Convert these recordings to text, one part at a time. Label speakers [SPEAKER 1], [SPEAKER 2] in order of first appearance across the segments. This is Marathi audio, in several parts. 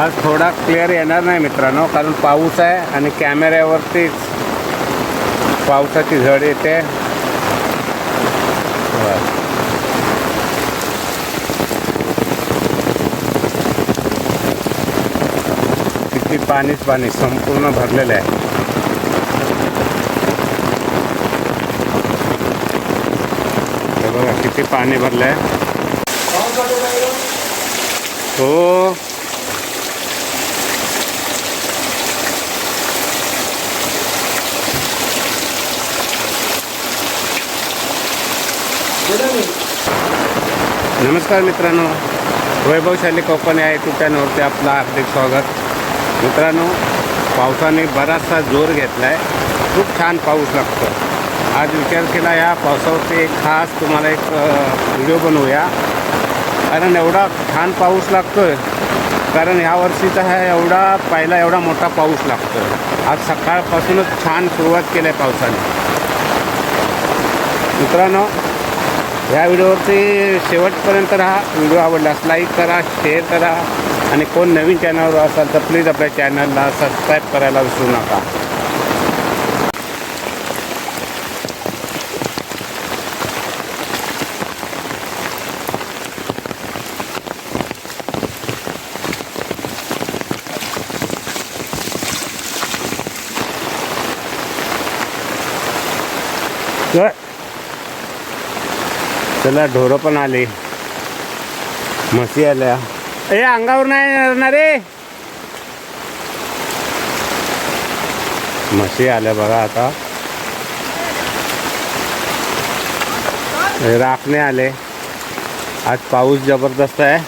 [SPEAKER 1] आज थोडा क्लिअर येणार नाही मित्रांनो कारण पाऊस आहे आणि कॅमेऱ्यावरतीच पावसाची झड येते. किती पाणीच पाणी संपूर्ण भरलेलं आहे. बघा किती पाणी भरलं आहे हो. नमस्कार मित्रांनो. वैभवशाली कोकण आहे यूट्यूब चॅनलवरती आपलं हार्दिक स्वागत. मित्रांनो पावसाने बराचसा जोर घेतला आहे खूप छान पाऊस लागतो. आज विचार केला या पावसावरती एक खास तुम्हाला एक व्हिडिओ बनवूया. कारण एवढा छान पाऊस लागतो आहे कारण ह्या वर्षीचा हा एवढा पहिला एवढा मोठा पाऊस लागतो आज सकाळपासूनच छान सुरुवात केली आहे पावसाने. मित्रांनो या व्हिडिओवरती शेवटपर्यंत राहा व्हिडिओ आवडल्यास लाईक करा शेअर करा. आणि कोण नवीन चॅनलवर असाल तर प्लीज आपल्या चॅनलला सबस्क्राईब करायला विसरू नका तर चला ढोरं पण आले. म्हशी आल्या. ए अंगावर नाही येणार रे. म्हशी आल्या बघा आता. राखणे आले. आज पाऊस जबरदस्त आहे.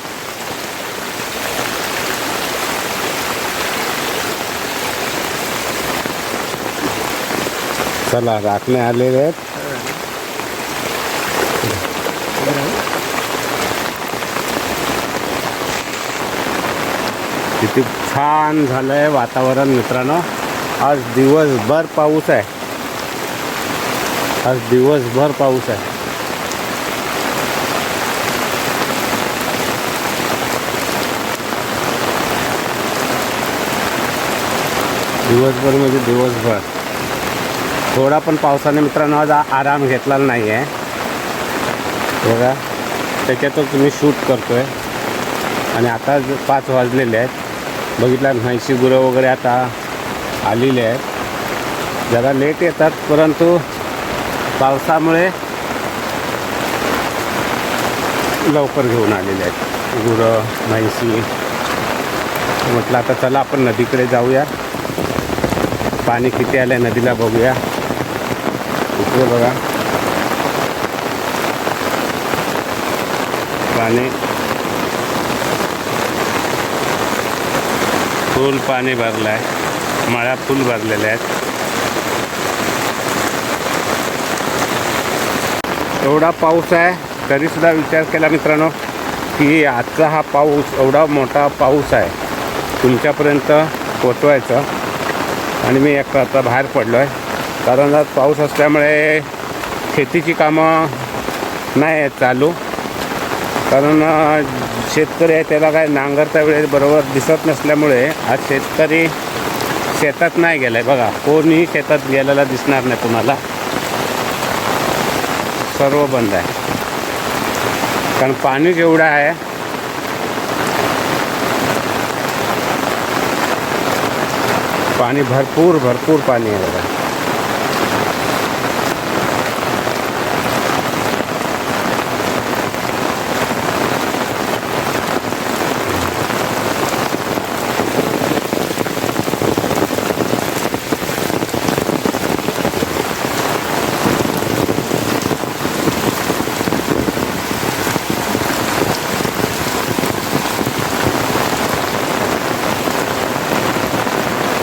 [SPEAKER 1] चला राखणे आलेले आहेत. किती छान झालं आहे वातावरण मित्रांनो. आज दिवसभर पाऊस आहे. आज दिवसभर पाऊस आहे. दिवसभर म्हणजे दिवसभर. थोडा पण पावसाने मित्रांनो आज आराम घेतलेला नाही आहे बघा त्याच्यातच मी शूट करतो आहे आणि आता पाच वाजलेले आहेत. बघितलं म्हैशी गुरं वगैरे आता आलेले आहेत. जरा लेट येतात परंतु पावसामुळे लवकर घेऊन आलेले आहेत. गुरं म्हैशी. म्हटलं आता चला आपण नदीकडे जाऊया. पाणी किती आलं आहे नदीला बघूया. इकडे बघा. पाणी फुल पाणी भरलं आहे मळ्या फुल भरलेल्या आहेत. एवढा पाऊस आहे तरीसुद्धा विचार केला मित्रांनो की आजचा हा पाऊस एवढा मोठा पाऊस आहे तुमच्यापर्यंत पोचवायचं. आणि मी एक आता बाहेर पडलो आहे कारण आज पाऊस असल्यामुळे शेतीची कामं नाही आहेत चालू. कारण शेतकरी आहे त्याला काय नांगरता वेळेस बरोबर दिसत नसल्यामुळे आज शेतकरी शेतात नाही गेला आहे बघा कोणीही शेतात गेलेला दिसणार नाही तुम्हाला. सर्व बंद आहे. कारण पाणी जेवढं आहे पाणी भरपूर भरपूर पाणी आहे बघा.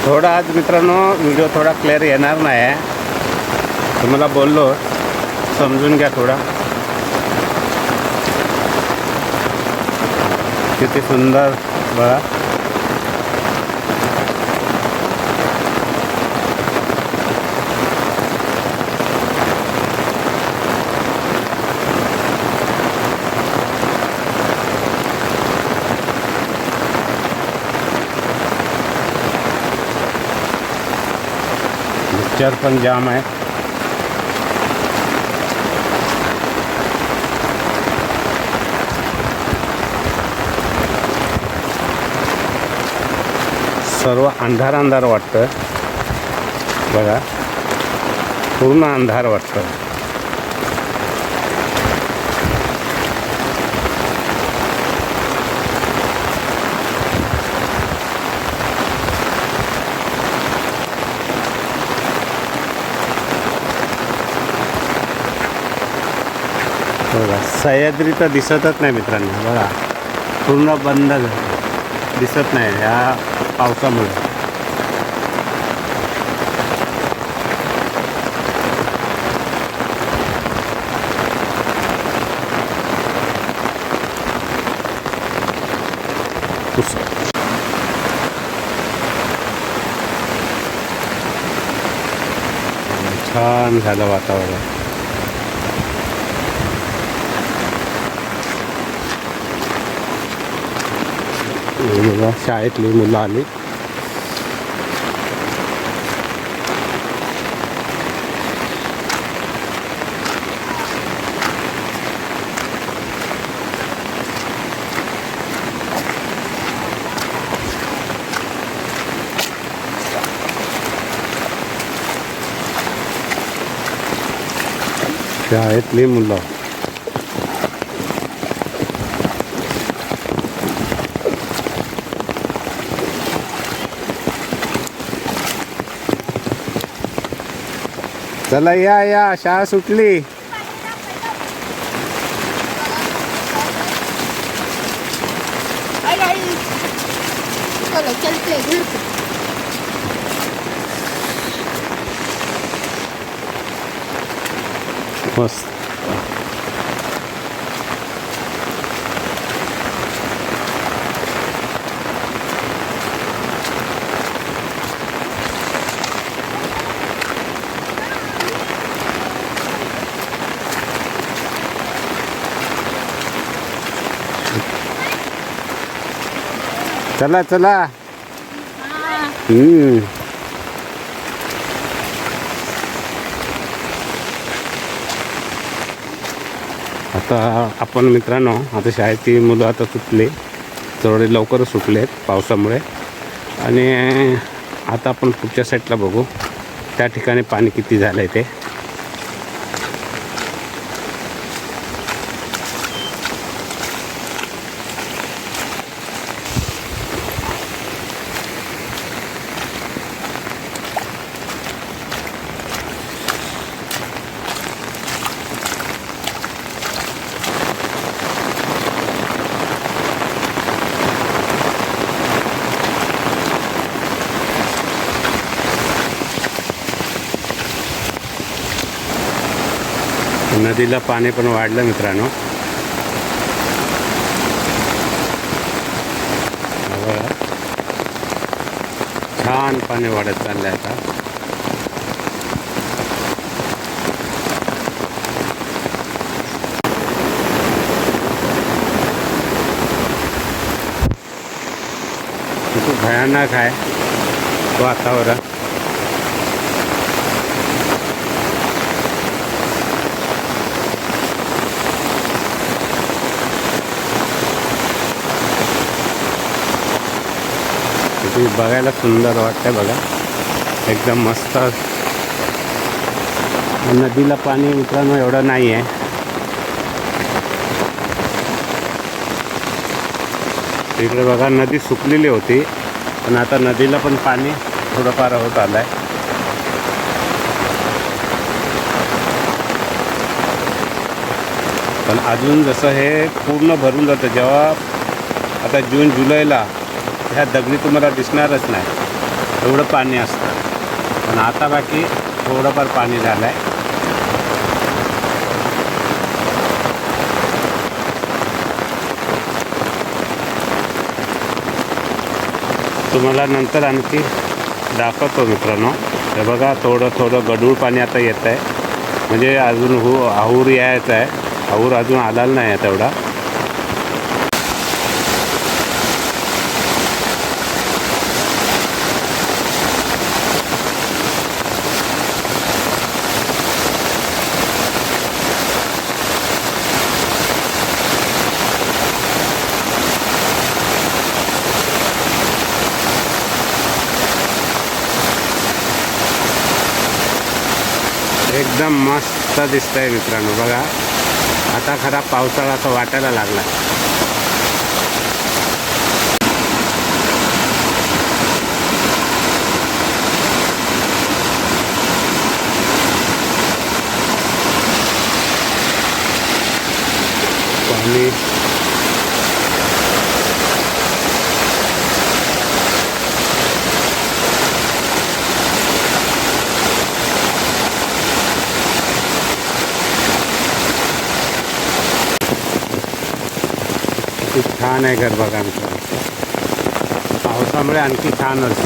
[SPEAKER 1] थोडा आज मित्रांनो व्हिडिओ थोडा क्लिअर येणार नाही. आहे तुम्हाला बोललो समजून घ्या थोडा. किती सुंदर बघा. पिक्चर पण जाम है। सर्व अंधार अंधार वाटतं बघा पूर्ण अंधार वाटतं सह्याद्री तर दिसतच नाही मित्रांनो. बघा पूर्ण बंद झालं. दिसत नाही या पावसामुळे. छान झालं वातावरण. हे बघा शाळेतली मुलं आली शाळेतली मुलं चला या या शाळा सुटली. मस्त. चला चला. हम्म. आता आपण मित्रांनो आता शाळेची मुलं आता सुटले. थोडे लवकरच सुटलेत पावसामुळे. आणि आता आपण पुढच्या साईडला बघू. त्या ठिकाणी पाणी किती झालं आहे ते. नदीला पाणी पण वाढलं मित्रांनो. छान पाणी वाढत चाललं आहे आता. खूप भयानक आहे वातावरण. इथे बघायला सुंदर वाटतंय बघा. एकदम मस्त. नदीला पाणी मित्रांनो एवढं नाही आहे इकडे बघा नदी सुकलेली होती पण आता नदीला पण पाणी थोडंफार होत आलं आहे पण अजून जसं हे पूर्ण भरून जातं जेव्हा आता जून जुलैला ह्या दगडी तुम्हाला दिसणारच नाही. एवढं पाणी असतं. पण आता बाकी थोडंफार पाणी झालं आहे तुम्हाला नंतर आणखी दाखवतो मित्रांनो. हे बघा थोडं थोडं गडूळ पाणी आता येत आहे म्हणजे अजून हु आहूर यायचं आहे आहूर अजून आलेला नाही आहे तेवढा. एकदम मस्त दिसतंय मित्रांनो. बघा आता खरा पावसाळा असं वाटायला लागला पाणी खूप छान आहे गरबा बघा पावसामुळे आणखी छानच.